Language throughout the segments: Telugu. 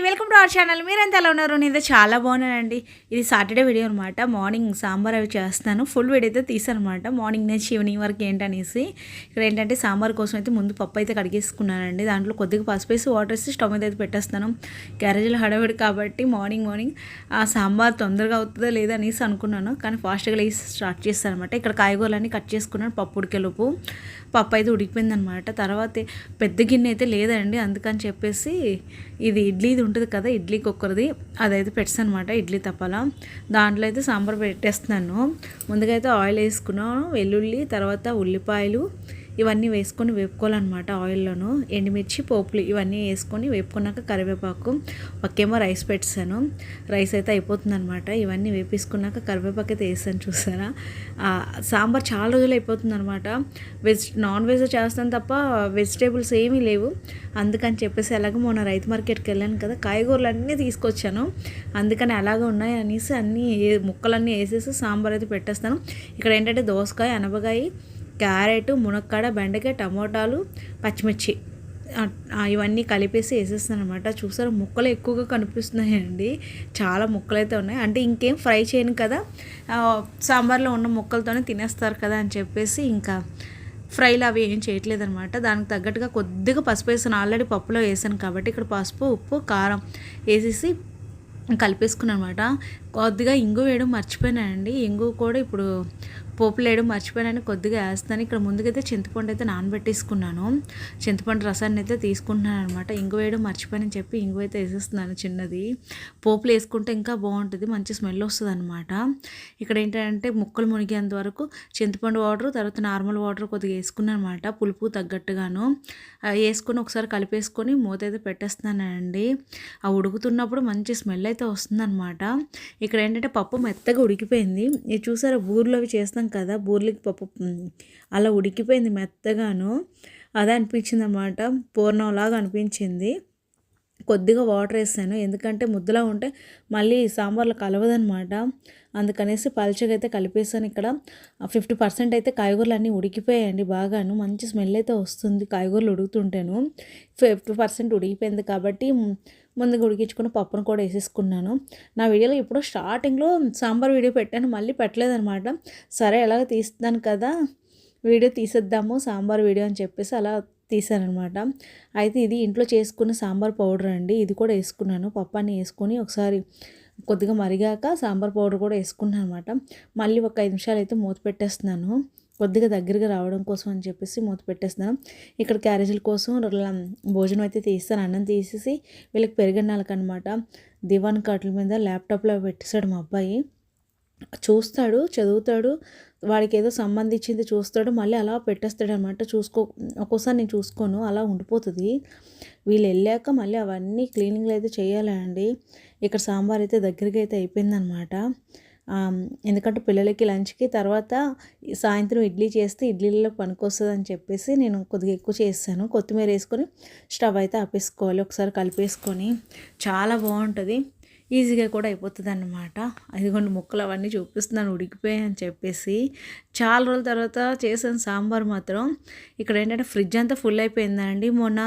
అండి వెల్కమ్ టు అవర్ ఛానల్. మీరెంత ఎలా ఉన్నారు? నేను చాలా బాగున్నానండి. ఇది సాటర్డే వీడియో అనమాట మార్నింగ్ సాంబార్ అవి చేస్తాను. ఫుల్ వీడియో అయితే తీసానమాట మార్నింగ్ నుంచి ఈవినింగ్ వరకు ఏంటనేసి ఇక్కడ ఏంటంటే సాంబార్ కోసం అయితే ముందు పప్పు అయితే కడిగేసుకున్నానండి. దాంట్లో కొద్దిగా పసుపు వేసి వాటర్ వేసి స్టవ్ మీద అయితే పెట్టేస్తాను. క్యారేజీలో హడావిడి కాబట్టి మార్నింగ్ మార్నింగ్ ఆ సాంబార్ తొందరగా అవుతుందో లేదో అనేసి అనుకున్నాను. కానీ ఫాస్ట్గా లేసి స్టార్ట్ చేస్తాను అనమాట ఇక్కడ కాయగూరలన్నీ కట్ చేసుకున్నాను పప్పు ఉడికేలోపు పప్పు అయితే ఉడికిపోయింది అనమాట తర్వాత పెద్ద గిన్నె అయితే లేదండి. అందుకని చెప్పేసి ఇది ఇడ్లీది ఉంటుంది కదా ఇడ్లీ కుక్కర్ది. అదైతే పెట్టాను అనమాట ఇడ్లీ తప్పాల. దాంట్లో అయితే సాంబార్ పెట్టేస్తున్నాను. ముందుగా అయితే ఆయిల్ వేసుకున్నాను వెల్లుల్లి తర్వాత ఉల్లిపాయలు ఇవన్నీ వేసుకొని వేపుకోవాలన్నమాట ఆయిల్లోను. ఎండుమిర్చి పోపులు ఇవన్నీ వేసుకొని వేపుకున్నాక కరివేపాకు ఒకేమో రైస్ పెట్టాను రైస్ అయితే అయిపోతుంది అనమాట ఇవన్నీ వేపేసుకున్నాక కరివేపాకు అయితే వేసాను చూసారా? సాంబార్ చాలా రోజులు అయిపోతుంది అనమాట వెజ్ నాన్ వెజ్ చేస్తాను తప్ప వెజిటేబుల్స్ ఏమీ లేవు. అందుకని చెప్పేసి ఎలాగో మొన్న రైతు మార్కెట్కి వెళ్ళాను కదా కాయగూరలు అన్నీ తీసుకొచ్చాను. అందుకని అలాగే ఉన్నాయి అనేసి అన్నీ ఏ- ముక్కలన్నీ వేసేసి సాంబార్ అయితే పెట్టేస్తాను. ఇక్కడ ఏంటంటే దోసకాయ అనపకాయ క్యారెట్ మునక్కాడ బెండకాయ టమోటాలు పచ్చిమిర్చి. ఇవన్నీ కలిపేసి వేసేస్తాను అనమాట చూసారు ముక్కలు ఎక్కువగా కనిపిస్తున్నాయండి. చాలా ముక్కలు అయితే ఉన్నాయి. అంటే ఇంకేం ఫ్రై చేయను కదా సాంబార్లో ఉన్న ముక్కలతోనే తినేస్తారు కదా అని చెప్పేసి ఇంకా ఫ్రైలు అవి ఏం చేయట్లేదు అనమాట దానికి తగ్గట్టుగా కొద్దిగా పసుపు వేసాను. ఆల్రెడీ పప్పులో వేసాను కాబట్టి ఇక్కడ పసుపు ఉప్పు కారం వేసేసి కలిపేసుకున్నాను అనమాట కొద్దిగా ఇంగు వేయడం మర్చిపోయినానండి ఇంగు కూడా ఇప్పుడు పోపులు వేయడం మర్చిపోయానని కొద్దిగా వేస్తాను. ఇక్కడ ముందుకైతే చింతపండు అయితే నానబెట్టేసుకున్నాను. చింతపండు రసాన్ని అయితే తీసుకుంటున్నాను అనమాట ఇంగు వేయడం మర్చిపోయానని చెప్పి ఇంగు అయితే వేసేస్తున్నాను చిన్నది. పోపులు వేసుకుంటే ఇంకా బాగుంటుంది మంచి స్మెల్ వస్తుంది అనమాట ఇక్కడ ఏంటంటే ముక్కలు మునిగేంత వరకు చింతపండు వాటర్ తర్వాత నార్మల్ వాటర్ కొద్దిగా వేసుకున్నాను అనమాట పులుపు తగ్గట్టుగాను. వేసుకొని ఒకసారి కలిపేసుకొని మూత అయితే పెట్టేస్తున్నానండి. ఆ ఉడుకుతున్నప్పుడు మంచి స్మెల్ అయితే వస్తుందన్నమాట. ఇక్కడ ఏంటంటే పప్పు మెత్తగా ఉడికిపోయింది. ఇది చూసారా? ఊర్లో అవి చేస్తాం కదా బూర్లికి పప్పు అలా ఉడికిపోయింది మెత్తగాను. అదే అనిపించింది అనమాట పూర్ణంలాగా అనిపించింది. కొద్దిగా వాటర్ వేసాను. ఎందుకంటే ముద్దలా ఉంటే మళ్ళీ సాంబార్లో కలవదనమాట అందుకనేసి పల్చగా అయితే కలిపేసాను ఇక్కడ ఫిఫ్టీ పర్సెంట్ అయితే కాయగూరలు అన్నీ ఉడికిపోయాయండి బాగాను. మంచి స్మెల్ అయితే వస్తుంది కాయగూరలు ఉడుకుతుంటేను. ఫిఫ్టీ పర్సెంట్ ఉడికిపోయింది కాబట్టి ముందుగా ఉడికించుకుని పప్పును కూడా వేసేసుకున్నాను. నా వీడియోలో ఇప్పుడు స్టార్టింగ్లో సాంబార్ వీడియో పెట్టాను మళ్ళీ పెట్టలేదనమాట సరే ఎలాగ తీస్తున్నాను కదా వీడియో తీసేద్దాము సాంబార్ వీడియో అని చెప్పేసి అలా తీసానమాట అయితే ఇది ఇంట్లో చేసుకున్న సాంబార్ పౌడర్ అండి. ఇది కూడా వేసుకున్నాను. పప్పాన్ని వేసుకొని ఒకసారి కొద్దిగా మరిగాక సాంబార్ పౌడర్ కూడా వేసుకున్నాను అనమాట మళ్ళీ ఒక ఐదు నిమిషాలు అయితే మూత పెట్టేస్తున్నాను. కొద్దిగా దగ్గరగా రావడం కోసం అని చెప్పేసి మూత పెట్టేస్తున్నాను. ఇక్కడ క్యారేజీల కోసం భోజనం అయితే తీస్తాను. అన్నం తీసేసి వీళ్ళకి పెరుగన్నాలకు అనమాట దివాన్ కట్ల మీద ల్యాప్టాప్లో పెట్టేశాడు మా అబ్బాయి. చూస్తాడు చదువుతాడు వాడికి ఏదో సంబంధించింది చూస్తాడు మళ్ళీ అలా పెట్టేస్తాడు అనమాట చూసుకో ఒక్కోసారి నేను చూసుకోను అలా ఉండిపోతుంది. వీళ్ళు వెళ్ళాక మళ్ళీ అవన్నీ క్లీనింగ్లు అయితే చేయాలండి. ఇక్కడ సాంబార్ అయితే దగ్గరికి అయితే అయిపోయిందనమాట. ఎందుకంటే పిల్లలకి లంచ్కి తర్వాత సాయంత్రం ఇడ్లీ చేస్తే ఇడ్లీలో పనికొస్తుంది అని చెప్పేసి నేను కొద్దిగా ఎక్కువ చేస్తాను. కొత్తిమీర వేసుకొని స్టవ్ అయితే ఆపేసుకోవాలి ఒకసారి కలిపేసుకొని. చాలా బాగుంటుంది. ఈజీగా కూడా అయిపోతుంది అన్నమాట అదిగోండి ముక్కలు అవన్నీ చూపిస్తున్నాను ఉడికిపోయాయి అని చెప్పేసి. చాలా రోజుల తర్వాత చేసాను సాంబార్ మాత్రం ఇక్కడ ఏంటంటే ఫ్రిడ్జ్ అంతా ఫుల్ అయిపోయిందండి. మొన్న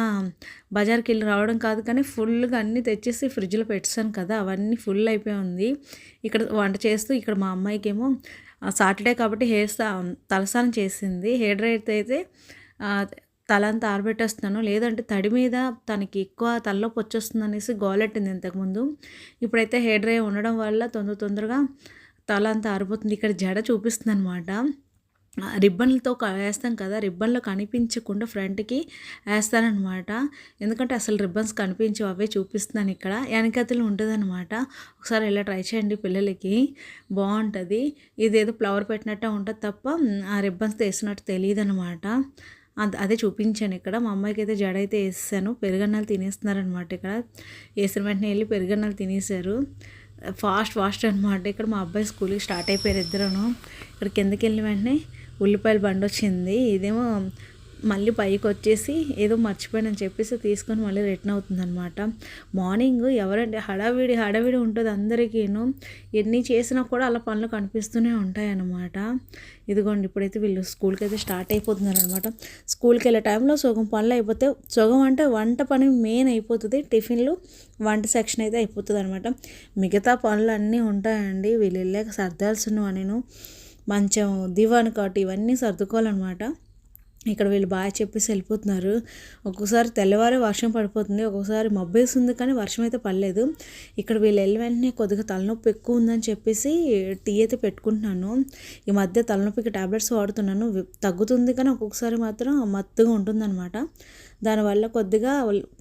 బజార్కి వెళ్ళి రావడం కాదు కానీ ఫుల్గా అన్నీ తెచ్చేసి ఫ్రిడ్జ్లో పెట్టాను కదా అవన్నీ ఫుల్ అయిపోయి ఉంది. ఇక్కడ వంట చేస్తూ ఇక్కడ మా అమ్మాయికి ఏమో సాటర్డే కాబట్టి హెయిర్ తలసానం చేసింది. హెయిర్ డ్రైర్ అయితే తలంతా ఆరబెట్టేస్తున్నాను. లేదంటే తడి మీద తనకి ఎక్కువ తలలోకి వచ్చేస్తుంది అనేసి గోలెట్టింది ఇంతకుముందు. ఇప్పుడైతే హెయిర్ డ్రై ఉండడం వల్ల తొందర తొందరగా తల అంతా ఆరిపోతుంది. ఇక్కడ జడ చూపిస్తుంది అనమాట రిబ్బన్లతో వేస్తాం కదా రిబ్బన్లో కనిపించకుండా ఫ్రంట్కి వేస్తానమాట ఎందుకంటే అసలు రిబ్బన్స్ కనిపించవు అవే చూపిస్తున్నాను ఇక్కడ. వెనకతలు ఉంటుందన్నమాట. ఒకసారి ఇలా ట్రై చేయండి పిల్లలకి. బాగుంటుంది. ఇదేదో ఫ్లవర్ పెట్టినట్టే ఉంటుంది తప్ప ఆ రిబ్బన్స్ వేసినట్టు తెలియదు అనమాట అదే చూపించాను ఇక్కడ. మా అమ్మాయికి అయితే జడ అయితే వేసాను పెరుగన్నాలు తినేస్తున్నారనమాట ఇక్కడ. వేసిన వెంటనే వెళ్ళి పెరుగన్నాలు తినేసారు. ఫాస్ట్ ఫాస్ట్ అనమాట ఇక్కడ మా అబ్బాయి స్కూల్కి స్టార్ట్ అయిపోయారు ఇద్దరును. ఇక్కడ కిందకి వెళ్ళిన వెంటనే ఉల్లిపాయల బండి వచ్చింది ఇదేమో మళ్ళీ పైకి వచ్చేసి ఏదో మర్చిపోయానని చెప్పేసి తీసుకొని మళ్ళీ రిటర్న్ అవుతుందనమాట మార్నింగ్ ఎవరంటే హడావిడి హడావిడి ఉంటుంది అందరికీను. ఎన్ని చేసినా కూడా అలా పనులు కనిపిస్తూనే ఉంటాయన్నమాట. ఇదిగోండి ఇప్పుడైతే వీళ్ళు స్కూల్కి అయితే స్టార్ట్ అయిపోతున్నారు అనమాట స్కూల్కి వెళ్ళే టైంలో సగం పనులు అయిపోతే సగం అంటే వంట పని మెయిన్ అయిపోతుంది. టిఫిన్లు వంట సెక్షన్ అయితే అయిపోతుంది అనమాట మిగతా పనులు అన్నీ ఉంటాయండి. వీళ్ళు వెళ్ళాక సర్దాల్సిన నేను మంచం దివాన్ కాటు ఇవన్నీ సర్దుకోవాలన్నమాట. ఇక్కడ వీళ్ళు బాగా చెప్పేసి వెళ్ళిపోతున్నారు. ఒక్కోసారి తెల్లవారే వర్షం పడిపోతుంది ఒక్కోసారి మబ్బేస్తుంది కానీ వర్షం అయితే పడలేదు. ఇక్కడ వీళ్ళు వెళ్ళి వెంటనే కొద్దిగా తలనొప్పి ఎక్కువ ఉందని చెప్పేసి టీ అయితే పెట్టుకుంటున్నాను. ఈ మధ్య తలనొప్పికి ట్యాబ్లెట్స్ వాడుతున్నాను. తగ్గుతుంది కానీ ఒక్కొక్కసారి మాత్రం మత్తుగా ఉంటుందన్నమాట. దానివల్ల కొద్దిగా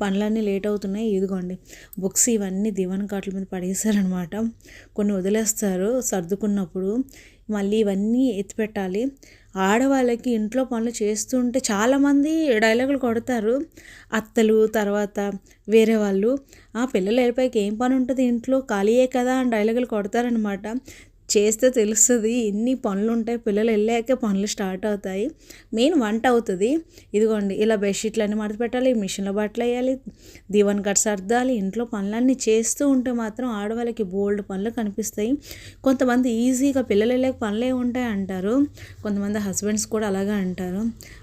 పనులన్నీ లేట్ అవుతున్నాయి. ఇదిగోండి బుక్స్ ఇవన్నీ దివాన్ కాట్ల మీద పడేసారనమాట కొన్ని వదిలేస్తారు సర్దుకున్నప్పుడు. మళ్ళీ ఇవన్నీ ఎత్తిపెట్టాలి. ఆడవాళ్ళకి ఇంట్లో పనులు చేస్తుంటే చాలామంది డైలాగులు కొడతారు. అత్తలు తర్వాత వేరే వాళ్ళు ఆ పిల్లలు వెళ్ళిపోయాక ఏం పని ఉంటుంది ఇంట్లో? ఖాళీయే కదా అని డైలాగులు కొడతారనమాట చేస్తే తెలుస్తుంది ఎన్ని పనులు ఉంటాయి పిల్లలు వెళ్ళాక పనులు స్టార్ట్ అవుతాయి. మెయిన్ వంట అవుతుంది. ఇదిగోండి ఇలా బెడ్షీట్లు అన్నీ మడత పెట్టాలి మిషన్లో బట్టలు వేయాలి దీవెన్ కట్ సర్దాలి ఇంట్లో పనులన్నీ చేస్తూ ఉంటే మాత్రం ఆడవాళ్ళకి బోల్డ్ పనులు కనిపిస్తాయి. కొంతమంది ఈజీగా పిల్లలు వెళ్ళాక పనులే ఉంటాయి అంటారు. కొంతమంది హస్బెండ్స్ కూడా అలాగే అంటారు.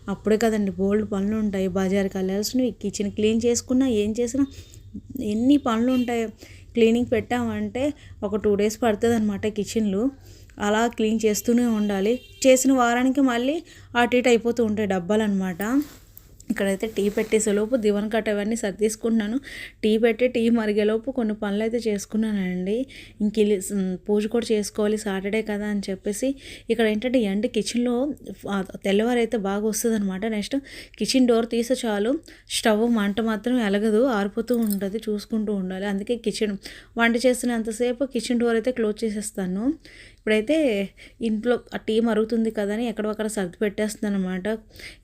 అప్పుడే కదండి బోల్డ్ పనులు ఉంటాయి. బజార్కి వెళ్ళాల్సినవి కిచెన్ క్లీన్ చేసుకున్నా ఏం చేసినా ఎన్ని పనులు ఉంటాయో క్లీనింగ్ పెట్టామంటే ఒక టూ డేస్ పడుతుంది అనమాట కిచెన్లు. అలా క్లీన్ చేస్తూనే ఉండాలి. చేసిన వారానికి మళ్ళీ అటు ఇటు అయిపోతూ ఉంటాయి డబ్బాలు అనమాట ఇక్కడైతే టీ పెట్టేసేలోపు దివన్ కట్ట అవన్నీ సర్దీసుకుంటున్నాను. టీ పెట్టి టీ మరిగేలోపు కొన్ని పనులు అయితే చేసుకున్నానండి. ఇంక పూజ కూడా చేసుకోవాలి సాటర్డే కదా అని చెప్పేసి ఇక్కడ ఏంటంటే ఎండ్ కిచెన్లో తెల్లవారు అయితే బాగా వస్తుంది అనమాట నెక్స్ట్ కిచెన్ డోర్ తీసే చాలు స్టవ్ మంట మాత్రం ఎలగదు ఆరిపోతూ ఉంటుంది చూసుకుంటూ ఉండాలి. అందుకే కిచెన్ వంట చేసినంతసేపు కిచెన్ డోర్ అయితే క్లోజ్ చేసేస్తాను. ఇప్పుడైతే ఇంట్లో ఆ టీ మరుగుతుంది కదా అని ఎక్కడొక్కడ సర్ది పెట్టేస్తుంది అనమాట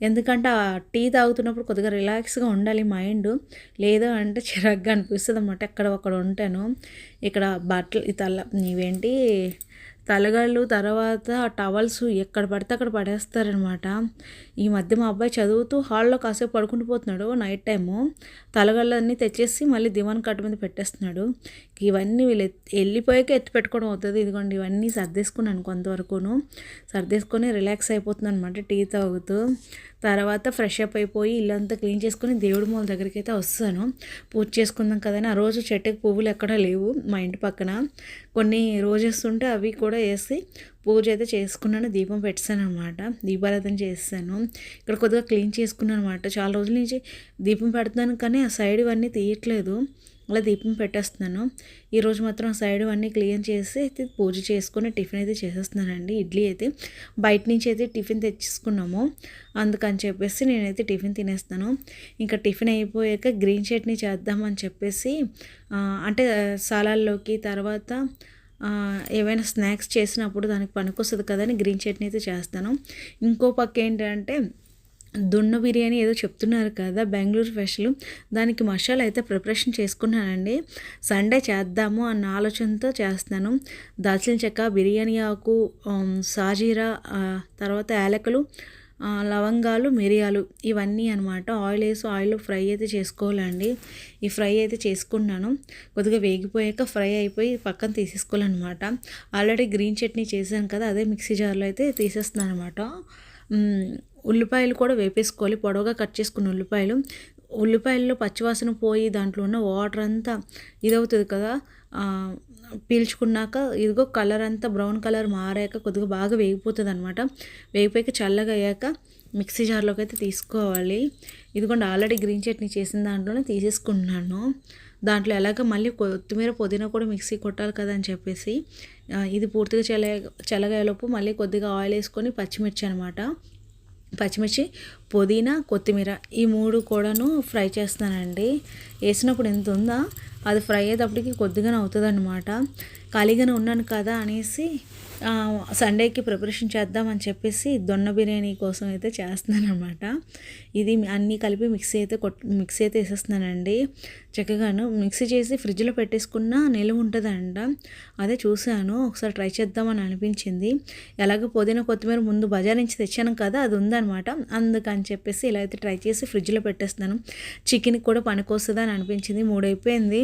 ఎందుకంటే ఆ టీ తాగుతున్నప్పుడు కొద్దిగా రిలాక్స్గా ఉండాలి మైండ్. లేదు అంటే చిరాగ్గా అనిపిస్తుంది అనమాట ఎక్కడ ఒక్కడ ఉంటాను. ఇక్కడ బట్టలు ఈ తల్ల ఇవేంటి తలగళ్ళు తర్వాత టవల్స్ ఎక్కడ పడితే అక్కడ పడేస్తారనమాట ఈ మధ్య మా అబ్బాయి చదువుతూ హాల్లో కాసేపు పడుకుంటూ పోతున్నాడు నైట్ టైము. తలగళ్ళన్నీ తెచ్చేసి మళ్ళీ దివాన్ కట్టు మీద పెట్టేస్తున్నాడు. ఇవన్నీ వీళ్ళు వెళ్ళిపోయాక ఎత్తి పెట్టుకోవడం అవుతుంది. ఇదిగోండి ఇవన్నీ సర్దేసుకున్నాను కొంతవరకును సర్దేసుకొని రిలాక్స్ అయిపోతున్నాను అనమాట టీ తాగుతూ తర్వాత ఫ్రెష్ అప్ అయిపోయి ఇల్లంతా క్లీన్ చేసుకుని దేవుడి మూల దగ్గరికి అయితే వస్తాను. పూజ చేసుకుందాం కదని ఆ రోజు చెట్టుకి పువ్వులు ఎక్కడా లేవు మా ఇంటి పక్కన. కొన్ని రోజెస్ ఉంటే అవి కూడా వేసి పూజ అయితే చేసుకున్నాను. దీపం పెట్టాను అనమాట దీపారాధన చేస్తాను ఇక్కడ కొద్దిగా క్లీన్ చేసుకున్నాను అనమాట చాలా రోజుల నుంచి దీపం పెడుతున్నాను కానీ ఆ సైడ్ ఇవన్నీ తీయట్లేదు. అలా దీపం పెట్టేస్తున్నాను. ఈరోజు మాత్రం సైడ్ అన్నీ క్లీన్ చేసి అయితే పూజ చేసుకుని టిఫిన్ అయితే చేసేస్తున్నానండి. ఇడ్లీ అయితే బయట నుంచి అయితే టిఫిన్ తెచ్చేసుకున్నాము. అందుకని చెప్పేసి నేనైతే టిఫిన్ తినేస్తాను ఇంకా టిఫిన్ అయిపోయాక గ్రీన్ చట్నీ చేద్దామని చెప్పేసి అంటే సాలాల్లోకి తర్వాత ఏవైనా స్నాక్స్ చేసినప్పుడు దానికి పనికొస్తుంది కదని గ్రీన్ చట్నీ అయితే చేస్తాను. ఇంకో పక్క ఏంటంటే దున్ను బిర్యానీ ఏదో చెప్తున్నారు కదా బెంగళూరు స్పెషల్. దానికి మసాలా అయితే ప్రిపరేషన్ చేసుకున్నానండి. సండే చేద్దాము అన్న ఆలోచనతో చేస్తున్నాను. దాల్చిన చెక్క బిర్యానీ ఆకు సాజీరా తర్వాత యాలకులు లవంగాలు మిరియాలు ఇవన్నీ అనమాట ఆయిల్ వేసి ఆయిల్ ఫ్రై అయితే చేసుకోవాలండి. ఈ ఫ్రై అయితే చేసుకున్నాను. కొద్దిగా వేగిపోయాక ఫ్రై అయిపోయి పక్కన తీసేసుకోవాలన్నమాట. ఆల్రెడీ గ్రీన్ చట్నీ చేశాను కదా అదే మిక్సీ జార్లో అయితే తీసేస్తున్నాను అనమాట ఉల్లిపాయలు కూడా వేపేసుకోవాలి. పొడవుగా కట్ చేసుకున్న ఉల్లిపాయలు. ఉల్లిపాయల్లో పచ్చివాసన పోయి దాంట్లో ఉన్న వాటర్ అంతా ఇదవుతుంది కదా. పీల్చుకున్నాక ఇదిగో కలర్ అంతా బ్రౌన్ కలర్ మారాక కొద్దిగా బాగా వేగిపోతుంది అనమాట వేగిపోయాక చల్లగా అయ్యాక మిక్సీ జార్లోకి అయితే తీసుకోవాలి. ఇదిగోండి ఆల్రెడీ గ్రీన్ చట్నీ చేసిన దాంట్లోనే తీసేసుకున్నాను దాంట్లో ఎలాగ మళ్ళీ కొత్తిమీర పుదీనా కూడా మిక్సీ కొట్టాలి కదా అని చెప్పేసి ఇది పూర్తిగా చల్ల చల్లగాయలోపు మళ్ళీ కొద్దిగా ఆయిల్ వేసుకొని పచ్చిమిర్చి అనమాట పచ్చిమిర్చి పుదీనా కొత్తిమీర ఈ మూడు కూడాను ఫ్రై చేస్తానండి. వేసినప్పుడు ఎంత ఉందా? అది ఫ్రై అయ్యేటప్పటికి కొద్దిగానే అవుతుంది అనమాట ఖాళీగానే ఉన్నాను కదా అనేసి సండేకి ప్రిపరేషన్ చేద్దామని చెప్పేసి దొన్న బిర్యానీ కోసం అయితే చేస్తున్నాను అనమాట ఇది అన్నీ కలిపి మిక్సీ అయితే కొట్ మిక్సీ అయితే వేసేస్తున్నానండి. చక్కగాను మిక్సీ చేసి ఫ్రిడ్జ్లో పెట్టేసుకున్న నిలువ ఉంటుందంట. అదే చూశాను ఒకసారి ట్రై చేద్దామని అనిపించింది. ఎలాగో పుదీనా కొత్తిమీర ముందు బజార్ నుంచి తెచ్చాను కదా అది ఉందన్నమాట. అందుకని చెప్పేసి ఇలా అయితే ట్రై చేసి ఫ్రిడ్జ్లో పెట్టేస్తాను చికెన్కి కూడా పనికొస్తుంది అని అనిపించింది మూడైపోయింది.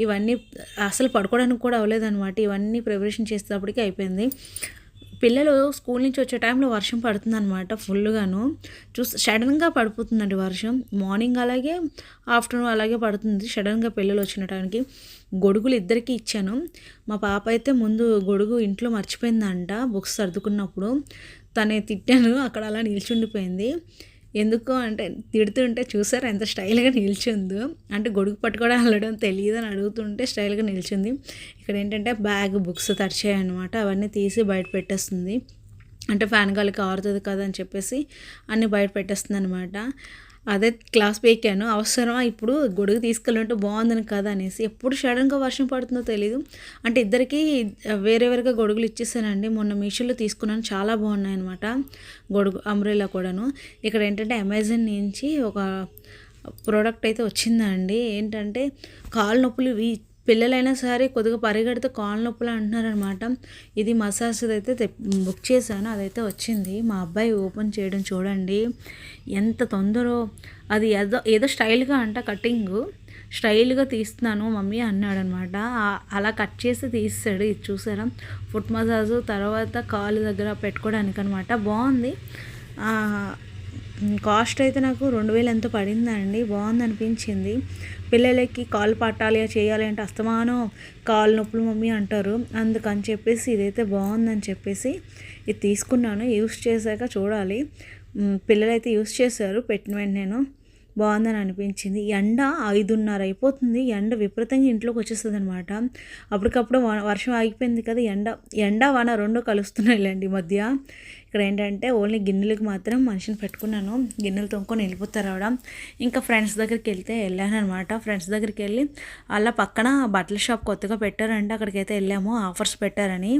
ఇవన్నీ అసలు పడుకోవడానికి కూడా అవ్వలేదన్నమాట. ఇవన్నీ ప్రిపరేషన్ చేసేటప్పటికి అయిపోయింది. పిల్లలు స్కూల్ నుంచి వచ్చే టైంలో వర్షం పడుతుందన్నమాట ఫుల్గాను చూసి సడన్గా పడిపోతుందండి వర్షం. మార్నింగ్ అలాగే ఆఫ్టర్నూన్ అలాగే పడుతుంది. సడన్గా పిల్లలు వచ్చిన టైంకి గొడుగులు ఇద్దరికి ఇచ్చాను. మా పాప అయితే ముందు గొడుగు ఇంట్లో మర్చిపోయిందంట బుక్స్ సర్దుకున్నప్పుడు. తనే తిట్టాను అక్కడ అలా నిల్చుండిపోయింది. ఎందుకు అంటే తిడుతుంటే చూసారు ఎంత స్టైల్గా నిల్చుందో? అంటే గొడుగు పట్టుకోవడం వెళ్ళడం తెలియదు అని అడుగుతుంటే స్టైల్గా నిల్చుంది. ఇక్కడ ఏంటంటే బ్యాగ్ బుక్స్ తడిచాయి అనమాట అవన్నీ తీసి బయట పెట్టేస్తుంది. అంటే ఫ్యాన్ గాలికి ఆరుతుంది కదా అని చెప్పేసి అన్నీ బయట పెట్టేస్తుంది అనమాట అదే క్లాస్ పీకాను అవసరమా ఇప్పుడు? గొడుగు తీసుకెళ్ళంటే బాగుందని కదా అనేసి. ఎప్పుడు సడన్గా వర్షం పడుతుందో తెలియదు అంటే ఇద్దరికి వేరే వేరేగా గొడుగులు ఇచ్చేసానండి. మొన్న మీషోలో తీసుకున్నాను. చాలా బాగున్నాయి అనమాట గొడుగు అంబ్రెలా కూడాను. ఇక్కడ ఏంటంటే అమెజాన్ నుంచి ఒక ప్రోడక్ట్ అయితే వచ్చిందండి. ఏంటంటే కాలు నొప్పులు పిల్లలైనా సరే కొద్దిగా పరిగెడితే కాళ్ళ నొప్పులు అంటున్నారనమాట ఇది మసాజ్ అయితే బుక్ చేశాను అదైతే వచ్చింది. మా అబ్బాయి ఓపెన్ చేయడం చూడండి. ఎంత తొందరో అది ఏదో ఏదో స్టైల్గా అంట కటింగ్. స్టైల్గా తీస్తున్నాను మమ్మీ అన్నాడు అనమాట అలా కట్ చేసి తీస్తాడు ఇది చూసారా? ఫుట్ మసాజ్ తర్వాత కాలు దగ్గర పెట్టుకోవడానికి అనమాట బాగుంది కాస్ట్ అయితే నాకు రెండు వేలు ఎంతో పడిందండి? బాగుంది అనిపించింది పిల్లలకి కాలు పట్టాలి చేయాలి అంటే అస్తమానం కాలు నొప్పులు మమ్మీ అంటారు. అందుకని చెప్పేసి ఇదైతే బాగుందని చెప్పేసి ఇది తీసుకున్నాను. యూస్ చేశాక చూడాలి. పిల్లలైతే యూస్ చేశారు పెట్టిన వెంటనే బాగుందని అనిపించింది. ఎండ ఐదున్నర అయిపోతుంది. ఎండ విపరీతంగా ఇంట్లోకి వచ్చేస్తుంది అనమాట అప్పటికప్పుడు వ- వర్షం ఆగిపోయింది కదా ఎండ ఎండ వాన రెండు కలుస్తున్నాయిలేండి ఈ మధ్య. ఇక్కడ ఏంటంటే ఓన్లీ గిన్నెలకు మాత్రం మనిషిని పెట్టుకున్నాను. గిన్నెలు తొమ్ముకొని వెళ్ళిపోతారు ఆవిడ. ఇంకా ఫ్రెండ్స్ దగ్గరికి వెళ్తే వెళ్ళాను అనమాట ఫ్రెండ్స్ దగ్గరికి వెళ్ళి అలా పక్కన బట్టల షాప్ కొత్తగా పెట్టారంటే. అక్కడికి అయితే వెళ్ళాము. ఆఫర్స్ పెట్టారని.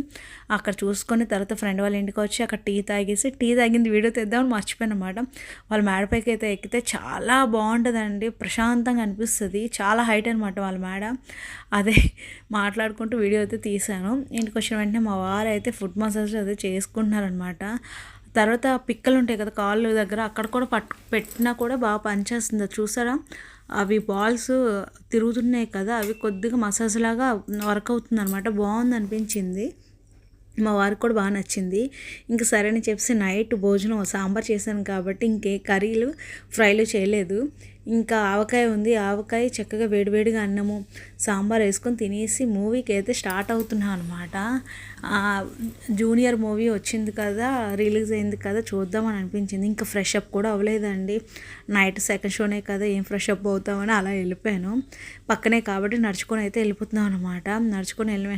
అక్కడ చూసుకొని తర్వాత ఫ్రెండ్ వాళ్ళ ఇంటికి వచ్చి అక్కడ టీ తాగేసి టీ తాగింది వీడియో తెద్దామని మర్చిపోయాను అనమాట వాళ్ళ మేడపైకి అయితే ఎక్కితే చాలా బాగుంటుందండి. ప్రశాంతంగా అనిపిస్తుంది. చాలా హైట్ అనమాట వాళ్ళ మేడ. అదే మాట్లాడుకుంటూ వీడియో అయితే తీశాను. ఇంటికి వచ్చిన వెంటనే మా వారు అయితే ఫుడ్ మసాజ్ అదే చేసుకుంటున్నారనమాట తర్వాత పిక్కలు ఉంటాయి కదా కాళ్ళు దగ్గర అక్కడ కూడా పట్టు పెట్టినా కూడా బాగా పనిచేస్తుంది. చూసారా? అవి బాల్స్ తిరుగుతున్నాయి కదా అవి కొద్దిగా మసాజ్ లాగా వర్క్ అవుతుంది అనమాట బాగుంది అనిపించింది మా వారికి కూడా బాగా నచ్చింది. ఇంక సరే అని చెప్పేసి నైట్ భోజనం సాంబార్ చేశాను కాబట్టి ఇంకే కర్రీలు ఫ్రైలు చేయలేదు. ఇంకా ఆవకాయ ఉంది. ఆవకాయ చక్కగా వేడివేడిగా అన్నము సాంబార్ వేసుకొని తినేసి మూవీకి అయితే స్టార్ట్ అవుతున్నాం అనమాట జూనియర్ మూవీ వచ్చింది కదా రిలీజ్ అయింది కదా చూద్దామని అనిపించింది. ఇంకా ఫ్రెష్ అప్ కూడా అవ్వలేదండి. నైట్ సెకండ్ షోనే కదా ఏం ఫ్రెష్ అప్ అవుతామని అలా వెళ్ళిపోయాను. పక్కనే కాబట్టి నడుచుకొని అయితే వెళ్ళిపోతున్నాం అనమాట నడుచుకొని వెళ్ళి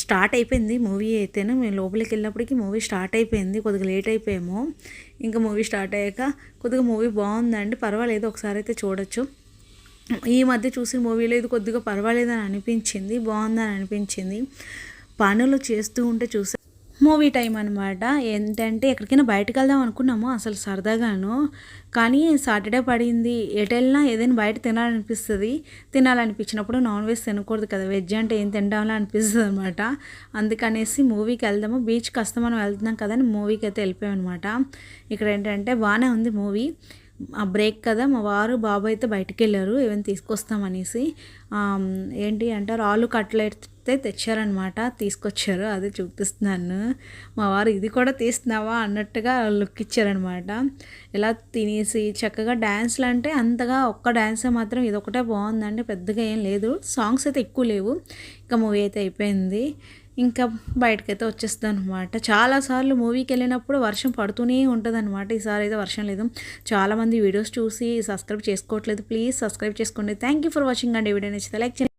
స్టార్ట్ అయిపోయింది మూవీ అయితేనే మేము లోపలికి వెళ్ళినప్పటికీ మూవీ స్టార్ట్ అయిపోయింది కొద్దిగా లేట్ అయిపోయాము. ఇంకా మూవీ స్టార్ట్ అయ్యాక కొద్దిగా మూవీ బాగుందండి పర్వాలేదు ఒకసారి అయితే చూడొచ్చు. ఈ మధ్య చూసిన మూవీలో ఇది కొద్దిగా పర్వాలేదని అనిపించింది బాగుందని అనిపించింది. పనులు చేస్తూ ఉంటే చూసే మూవీ టైం అనమాట ఏంటంటే ఎక్కడికైనా బయటకు వెళ్దాం అనుకున్నాము అసలు సరదాగాను. కానీ సాటర్డే పడింది. ఎటెళ్ళినా ఏదైనా బయట తినాలనిపిస్తుంది. తినాలనిపించినప్పుడు నాన్ వెజ్ తినకూడదు కదా. వెజ్ అంటే ఏం తింటామని అనిపిస్తుంది అనమాట అందుకనేసి మూవీకి వెళ్దాము. బీచ్కి కాస్త మనం వెళ్తున్నాం కదా అని మూవీకి అయితే వెళ్ళిపోయాం అనమాట ఇక్కడ ఏంటంటే బాగానే ఉంది మూవీ. ఆ బ్రేక్ కదా. మా వారు బాబు అయితే బయటికి వెళ్ళారు. ఏమైనా తీసుకొస్తామనేసి ఏంటి అంటారు ఆలు కట్లెట్ అయితే తెచ్చారనమాట తీసుకొచ్చారు. అదే చూపిస్తున్నాను. మా వారు ఇది కూడా తీస్తున్నావా అన్నట్టుగా లుక్ ఇచ్చారనమాట ఇలా తినేసి చక్కగా డ్యాన్స్లు అంటే అంతగా ఒక్క డ్యాన్స్ మాత్రం ఇదొకటే బాగుందండి. పెద్దగా ఏం లేదు. సాంగ్స్ అయితే ఎక్కువ లేవు. ఇంకా మూవీ అయితే అయిపోయింది. ఇంకా బయటకైతే వచ్చేస్తుంది అనమాట చాలాసార్లు మూవీకి వెళ్ళినప్పుడు వర్షం పడుతూనే ఉంటుంది అనమాట ఈసారి అయితే వర్షం లేదు. చాలామంది వీడియోస్ చూసి సబ్స్క్రైబ్ చేసుకోవట్లేదు. ప్లీజ్ సబ్స్క్రైబ్ చేసుకోండి. థ్యాంక్ యూ ఫర్ వాచింగ్ అండి. వీడియో నచ్చితే లైక్